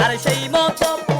Dar-se-i moto, pum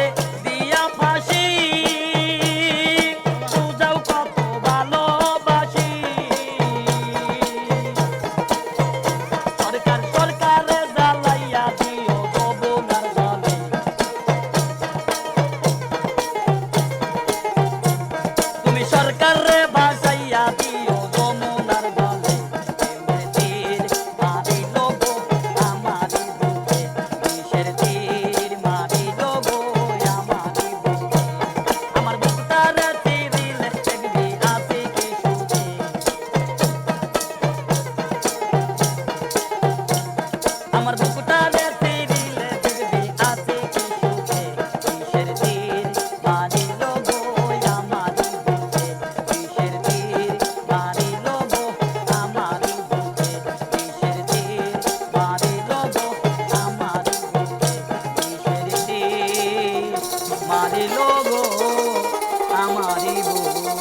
আমার লোভ আমারই বুকে